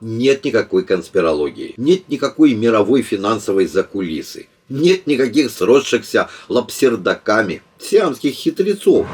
Нет никакой конспирологии, нет никакой мировой финансовой закулисы, нет никаких сросшихся лапсердаками сиамских хитрецов,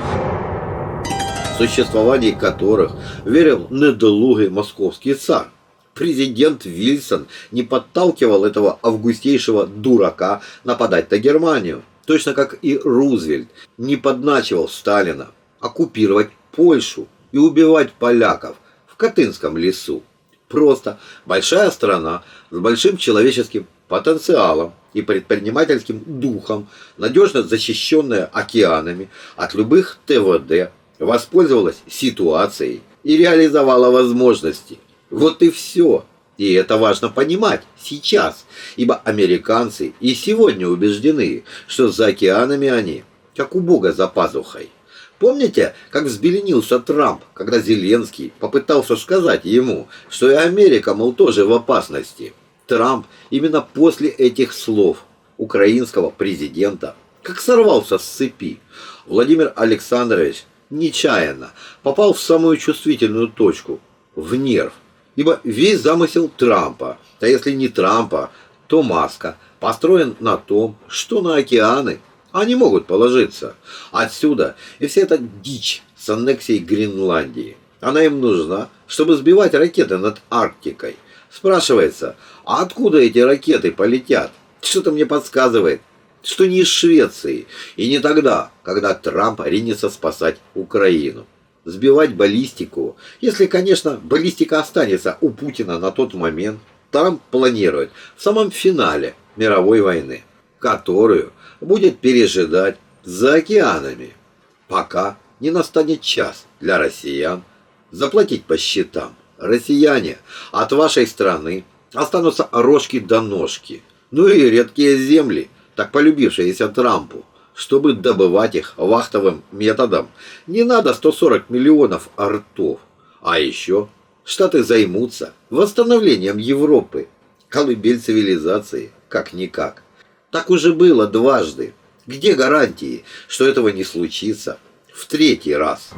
в существовании которых верил недолугий московский царь. Президент Вильсон не подталкивал этого августейшего дурака нападать на Германию, точно как и Рузвельт не подначивал Сталина оккупировать Польшу и убивать поляков в Катынском лесу. Просто большая страна с большим человеческим потенциалом и предпринимательским духом, надежно защищенная океанами от любых ТВД, воспользовалась ситуацией и реализовала возможности. Вот и все. И это важно понимать сейчас, ибо американцы и сегодня убеждены, что за океанами они, как у Бога за пазухой. Помните, как взбеленился Трамп, когда Зеленский попытался сказать ему, что и Америка, мол, тоже в опасности? Трамп именно после этих слов украинского президента как сорвался с цепи. Владимир Александрович нечаянно попал в самую чувствительную точку, в нерв. Ибо весь замысел Трампа, а если не Трампа, то Маска, построен на том, что на океаны они могут положиться. Отсюда и вся эта дичь с аннексией Гренландии. Она им нужна, чтобы сбивать ракеты над Арктикой. Спрашивается, а откуда эти ракеты полетят? Что-то мне подсказывает, что не из Швеции, и не тогда, когда Трамп ринется спасать Украину. Сбивать баллистику, если, конечно, баллистика останется у Путина на тот момент, Трамп планирует в самом финале мировой войны, которую будет пережидать за океанами, пока не настанет час для россиян заплатить по счетам. Россияне, от вашей страны останутся рожки до ножки, ну и редкие земли, так полюбившиеся Трампу. Чтобы добывать их вахтовым методом, не надо 140 миллионов ртов. А еще Штаты займутся восстановлением Европы, колыбель цивилизации, как-никак. Так уже было дважды. Где гарантии, что этого не случится в третий раз?